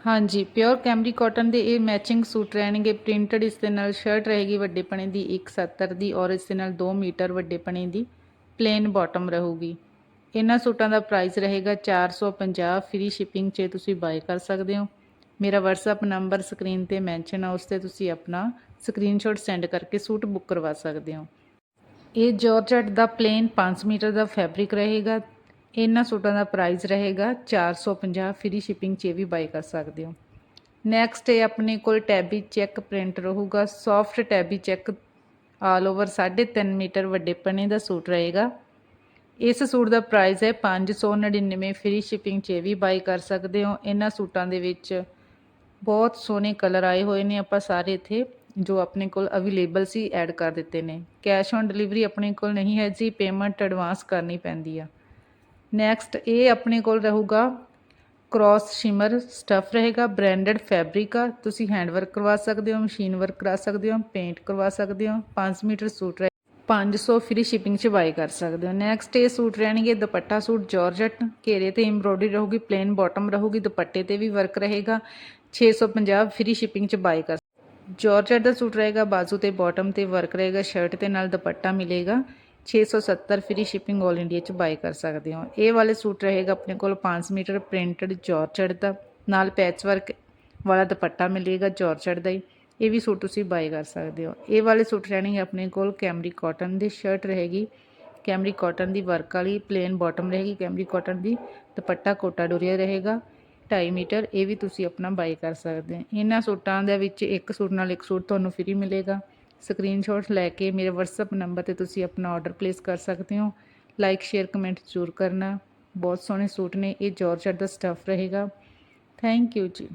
ਹਾਂਜੀ pure Camry cotton ਦੇ ਇਹ ਮੈਚਿੰਗ ਸੂਟ ਰਹਿਣਗੇ। ਪ੍ਰਿੰਟਡ ਇਸ ਦੇ ਨਾਲ ਸ਼ਰਟ ਰਹੇਗੀ ਵੱਡੇ ਪਣੇ ਦੀ 170 ਦੀ ਔਰ ਇਸ ਦੇ ਨਾਲ 2 ਮੀਟਰ ਵੱਡੇ ਪਣੇ ਦੀ ਪਲੇਨ ਬਾਟਮ ਰਹੂਗੀ। ਇਹਨਾਂ ਸੂਟਾਂ ਦਾ ਪ੍ਰਾਈਸ ਰਹੇਗਾ 450 ਫ੍ਰੀ ਸ਼ਿਪਿੰਗ 'ਚ ਤੁਸੀਂ ਬਾਏ ਕਰ ਸਕਦੇ ਹੋ। ਮੇਰਾ WhatsApp ਨੰਬਰ ਸਕਰੀਨ ਤੇ ਮੈਂਸ਼ਨ ਆ, ਉਸ ਤੇ ਤੁਸੀਂ ਆਪਣਾ ਸਕਰੀਨਸ਼ਾਟ ਸੈਂਡ ਕਰਕੇ ਸੂਟ ਬੁੱਕ ਕਰਵਾ ਸਕਦੇ ਹੋ। ਇਹ ਜਾਰਜਟ ਦਾ ਪਲੇਨ 5 ਮੀਟਰ ਦਾ ਫੈਬਰਿਕ ਰਹੇਗਾ। ਇਹਨਾਂ ਸੂਟਾਂ ਦਾ ਪ੍ਰਾਈਸ ਰਹੇਗਾ 450 ਫ੍ਰੀ ਸ਼ਿਪਿੰਗ 'ਚ ਵੀ ਬਾਈ ਕਰ ਸਕਦੇ ਹੋ। ਨੈਕਸਟ ਇਹ ਆਪਣੇ ਕੋਲ ਟੈਬੀ ਚੈੱਕ ਪ੍ਰਿੰਟ ਰਹੂਗਾ soft tabby check all over 3.5 metre ਵੱਡੇ ਪਨੇ ਦਾ ਸੂਟ ਰਹੇਗਾ। ਇਸ ਸੂਟ ਦਾ ਪ੍ਰਾਈਸ ਹੈ 599 ਫ੍ਰੀ ਸ਼ਿਪਿੰਗ 'ਚ ਵੀ ਬਾਈ ਕਰ ਸਕਦੇ ਹੋ। ਇਹਨਾਂ ਸੂਟਾਂ ਦੇ ਵਿੱਚ ਬਹੁਤ ਸੋਹਣੇ ਕਲਰ ਆਏ ਹੋਏ ਨੇ, ਆਪਾਂ ਸਾਰੇ ਇੱਥੇ ਜੋ ਆਪਣੇ ਕੋਲ ਅਵੇਲੇਬਲ ਸੀ ਐਡ ਕਰ ਦਿੱਤੇ ਨੇ। ਕੈਸ਼ ਔਨ ਡਿਲੀਵਰੀ ਆਪਣੇ ਕੋਲ ਨਹੀਂ ਹੈ ਜੀ ਪੇਮੈਂਟ ਐਡਵਾਂਸ ਕਰਨੀ ਪੈਂਦੀ ਆ। ਨੈਕਸਟ ਇਹ ਆਪਣੇ ਕੋਲ ਰਹੂਗਾ ਕ੍ਰਾਸ ਸ਼ਿਮਰ ਸਟਫ ਰਹੇਗਾ ਬ੍ਰਾਂਡਡ ਫੈਬਰਿਕ ਆ, ਤੁਸੀਂ ਹੈਂਡ ਵਰਕ ਕਰਵਾ ਸਕਦੇ ਹੋ ਮਸ਼ੀਨ ਵਰਕ ਕਰਾ ਸਕਦੇ ਹੋ ਪੇਂਟ ਕਰਵਾ ਸਕਦੇ ਹੋ 5 ਮੀਟਰ ਸੂਟ 500 ਫ੍ਰੀ ਸ਼ਿਪਿੰਗ ਚ ਬਾਈ ਕਰ ਸਕਦੇ ਹੋ। ਨੈਕਸਟ ਇਹ ਸੂਟ ਰਹਿਣਗੇ ਦੁਪੱਟਾ ਸੂਟ ਜਾਰਜਟ ਘੇਰੇ ਤੇ ਐਮਬ੍ਰੋਇਡਰੀ ਰਹੂਗੀ ਪਲੇਨ ਬਾਟਮ ਰਹੂਗੀ, ਦੁਪੱਟੇ ਤੇ ਵੀ ਵਰਕ ਰਹੇਗਾ 650 ਫ੍ਰੀ ਸ਼ਿਪਿੰਗ ਚ ਬਾਈ ਕਰ ਜਾਰਜਟ ਦਾ ਸੂਟ ਰਹੇਗਾ, ਬਾਜ਼ੂ ਤੇ ਬਾਟਮ ਤੇ ਵਰਕ ਰਹੇਗਾ ਸ਼ਰਟ ਤੇ ਨਾਲ ਦੁਪੱਟਾ ਮਿਲੇਗਾ। 670 ਫ੍ਰੀ ਸ਼ਿਪਿੰਗ 올 ਇੰਡੀਆ ਚ ਬਾਈ ਕਰ ਸਕਦੇ ਹੋ। ਇਹ ਵਾਲੇ ਸੂਟ ਰਹੇਗਾ ਆਪਣੇ ਕੋਲ 5 ਮੀਟਰ ਪ੍ਰਿੰਟਡ ਜਾਰਜਟ ਦਾ। ਨਾਲ ਪੈਚ ਵਰਕ ਵਾਲਾ ਦੁਪੱਟਾ ਮਿਲੇਗਾ ਜਾਰਜਟ ਦਾ ਹੀ। ਇਹ ਵੀ ਸੂਟ ਤੁਸੀਂ ਬਾਈ ਕਰ ਸਕਦੇ ਹੋ। ਇਹ ਵਾਲੇ ਸੂਟ ਰਹਿਣਗੇ ਆਪਣੇ ਕੋਲ ਕੈਮਰੀ ਕਾਟਨ ਦੀ ਸ਼ਰਟ ਰਹੇਗੀ। ਕੈਮਰੀ ਕਾਟਨ ਦੀ ਵਰਕ ਵਾਲੀ ਪਲੇਨ ਬਾਟਮ ਰਹੇਗੀ। ਕੈਮਰੀ ਕਾਟਨ ਦੀ ਦੁਪੱਟਾ ਕੋਟਾ ਡੋਰੀਆ ਰਹੇਗਾ। 2.5 ਮੀਟਰ, ਇਹ ਵੀ ਤੁਸੀਂ ਆਪਣਾ ਬਾਈ ਕਰ ਸਕਦੇ ਹੋ। ਇਹਨਾਂ ਸੂਟਾਂ ਦੇ ਵਿੱਚ ਇੱਕ ਸੂਟ ਨਾਲ ਇੱਕ ਸੂਟ ਤੁਹਾਨੂੰ ਫ੍ਰੀ ਮਿਲੇਗਾ। ਸਕਰੀਨਸ਼ਾਟ ਲੈ ਕੇ ਮੇਰੇ WhatsApp ਨੰਬਰ ਤੇ ਤੁਸੀਂ ਆਪਣਾ ਆਰਡਰ ਪਲੇਸ ਕਰ ਸਕਦੇ ਹੋ। ਲਾਈਕ ਸ਼ੇਅਰ ਕਮੈਂਟ ਜ਼ਰੂਰ ਕਰਨਾ। ਬਹੁਤ ਸੋਹਣੇ ਸੂਟ ਨੇ। ਇਹ ਜਾਰਜਟ ਦਾ ਸਟੱਫ ਰਹੇਗਾ। Thank you ji.